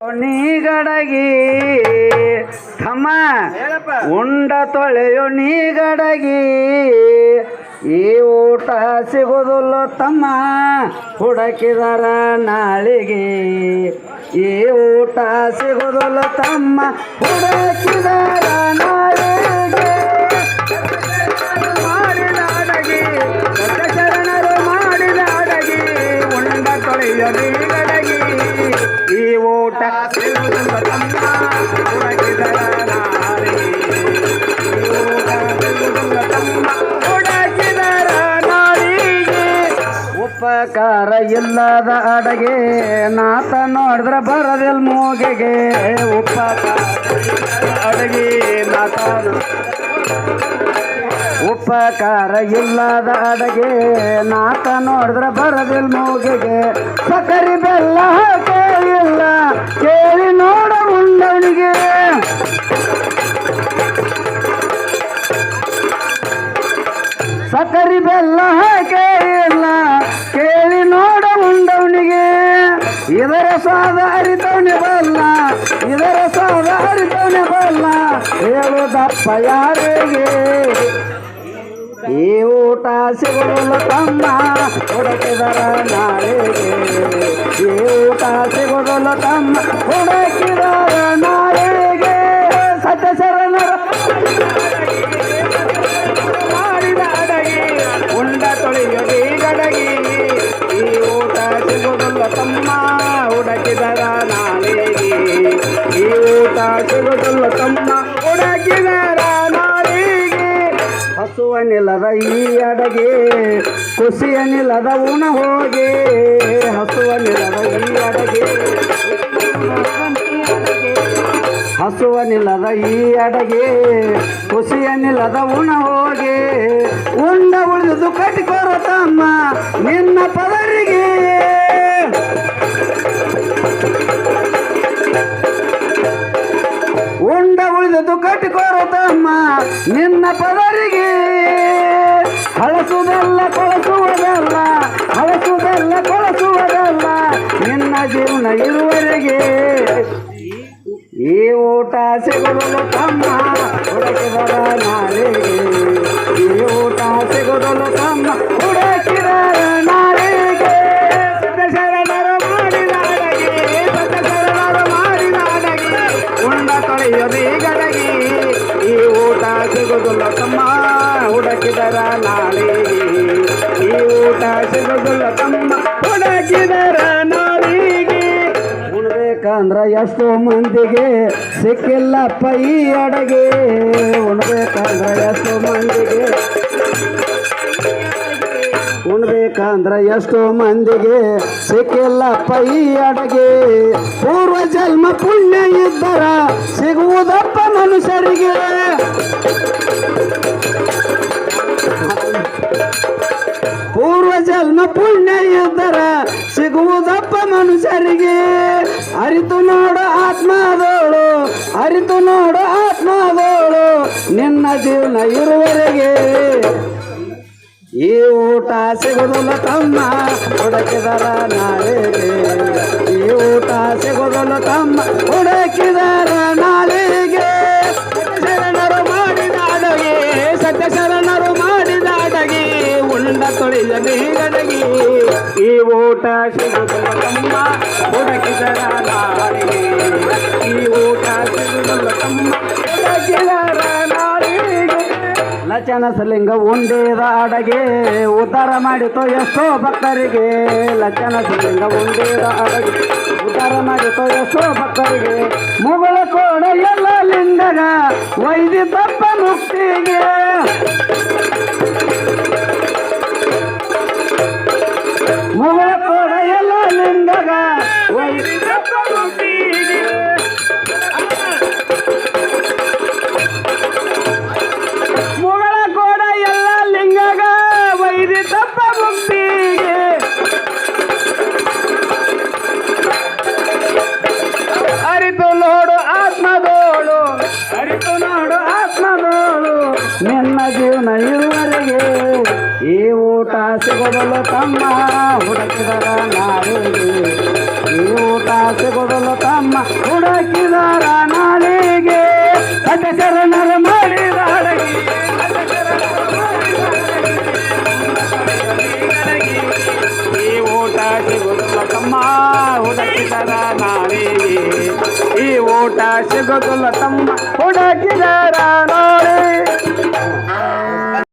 ನೀಗಡಗಿ ತಮ್ಮ ಉಂಡ ತೊಳೆಯೋ ನೀಗಡಗಿ ಈ ಊಟ ಸಿಗೋದಿಲ್ಲ ತಮ್ಮ ಹುಡುಕಿದರ ನಾಳಿಗೆ. ಈ ಊಟ ಸಿಗೋದಿಲ್ಲ ತಮ್ಮ ಹುಡುಕಿದರ ನಾಳಿಗೆ. ಉಪಕಾರ ಇಲ್ಲದ ಅಡಗೆ ನಾತ ನೋಡಿದ್ರೆ ಬರದಿಲ್ ಮೂಗೆಗೆ. ಉಪಕಾರ ಅಡಗೆ ನಾತ ಉಪಕಾರ ಇಲ್ಲದ ಅಡಗೆ ನಾತ ನೋಡಿದ್ರೆ ಬರದಿಲ್ ಮೂಗೆಗೆ. ಸಕರಿ ಬೆಲ್ಲ ಕೇಳಿಲ್ಲ. ಕೇಳಿ ನೋಡ ಉಂಡವನಿಗೆ ಸಕರಿ ಬೆಲ್ಲ ಕೇಳಿಲ್ಲ ಕೇಳಿ ನೋಡ ಉಂಡವನಿಗೆ ಇದರ ಸ್ವಾದ ಅರಿತವನೆ ಬಲ್ಲ. ಇದರ ಸ್ವಾದ ಅರಿತವನೆ ಬಲ್ಲ. ಹೇಳುದಪ್ಪ ಯಾರಿಗೆ? ಈ ಊಟ ಸಿಗೋಲ್ಲ ತಮ್ಮ ಹುಡುಕಿದರ ನಾಳೆಗೆ ಈ ಊಟ ಸಿಗೋಲ್ಲ ತಮ್ಮ ಹುಡುಕಿದರ ನಾಳೆಗೆ ಸತ್ಯ ಶರಣರ ಮಾಡಿದ ಅಡಗಿ ಉಂಡ ತೊಳೆಯದಿ ಗಡಗಿ ಈ ಊಟ ಸಿಗೋದಿಲ್ಲ ತಮ್ಮ ಹುಡುಕಿದರ ನಾಳೆಗೆ ಈ ಊಟ ಹಸುವ ನಿಲದ ಈ ಅಡಗೆ, ಕುಸಿಯನಿಲ್ಲದ ಉಣ ಹೋಗಿ. ಹಸುವನಿಲ್ಲದ ಈ ಅಡಗೆ, ಹಸುವನಿಲ್ಲದ ಈ ಅಡಗೆ, ಕುಸಿಯನಿಲ್ಲದ ಉಣ ಹೋಗಿ. ಉಂಡ ಉಳಿದು ಕಟ್ಟಿಕೊರ ತಮ್ಮ ನಿನ್ನ ಪದರಿಗೆ ಹಳಸುವುದಲ್ಲ ಕೊಳಸುವುದಲ್ಲ ಹಳಸುವುದಲ್ಲ ಕೊಳಸುವುದಲ್ಲ ನಿನ್ನ ಜೀವನ ಇರುವರೆಗೆ ಈ ಊಟ ಸಿಗೋದಲ್ಲ ತಮ್ಮ ಹುಡುಕಿದರ ನಾಳೆಗೆ ಈ ಊಟ ಸಿಗೋದಲ್ಲ ತಮ್ಮ ಉಣ್ಬೇಕಂದ್ರ ಎಷ್ಟೋ ಮಂದಿಗೆ ಸಿಕ್ಕಿಲ್ಲ ಪೈ ಅಡಗೆ. ಉಣ್ಬೇಕಂದ್ರ ಎಷ್ಟೋ ಮಂದಿಗೆ ಉಣ್ಬೇಕಂದ್ರ ಎಷ್ಟೋ ಮಂದಿಗೆ ಸಿಕ್ಕಿಲ್ಲ ಪೈ ಅಡಗೆ. ಪೂರ್ವ ಜನ್ಮ ಪುಣ್ಯ ಇದ್ದರ ಸಿಗುವುದಪ್ಪ ಮನುಷ್ಯರಿಗೆ. ಇದ್ದರ ಸಿಗುವುದಪ್ಪ ಮನುಷ್ಯರಿಗೆ? ಅರಿತು ನೋಡು ಆತ್ಮದೋಳು, ಅರಿತು ನೋಡು ಆತ್ಮದೋಳು, ನಿನ್ನ ಜೀವನ ಇರುವರೆಗೆ ಈ ಊಟ ಸಿಗೋದಿಲ್ಲ ತಮ್ಮ ಹುಡುಕಿದರ ನಾಳೆಗೆ ಉಂಡ ತೊಳೆದ ಗಡಗಿ ಈ ಊಟ ಸಿಗುದಿಲ್ಲ ತಮ್ಮ ಹುಡುಕಿದರ ಈ ಊಟ ಸಿಗುದಿಲ್ಲ ತಮ್ಮ ಹುಡುಕಿದರ ಲಚನ ಸಲಿಂಗ ಉಂಡೇದ ಅಡಗೆ ಉದ್ಧಾರ ಮಾಡಿತು ಎಷ್ಟೋ ಭಕ್ತರಿಗೆ. ಲಚನ ಸಲಿಂಗ ಉಂಡೇದ ಅಡಗೆ ಉದ್ಧಾರ ಮಾಡಿತು ಎಷ್ಟೋ ಭಕ್ತರಿಗೆ. ಮುಗಳ ಕೋಣ ಎಲ್ಲ ಲಿಂಗ ವೈದ್ಯ ತಪ್ಪ ಮುಕ್ತಿಗೆ. ಈ ಊಟ ಸಿಗೋದಲ್ಲ ತಮ್ಮ ಹುಡುಕಿದರ ನಾಡಿಗೆ ಈ ಈ ಊಟ ಸಿಗೋದಲ್ಲ ತಮ್ಮ ಹುಡುಕಿದಾರ ನಾಳೆಗೆ ಸತ್ಯ ಶರಣರ ಮಾಡಿದ ಅಡಗಿ ಈ ಊಟ ಸಿಗೋದಲ್ಲ ತಮ್ಮ ಹುಡುಕಿದಾರ ನಾಳೆಗೆ ಈ ಊಟ ಸಿಗೋದಲ್ಲ ತಮ್ಮ ಹುಡುಕಿದಾರ ನಾಳೆ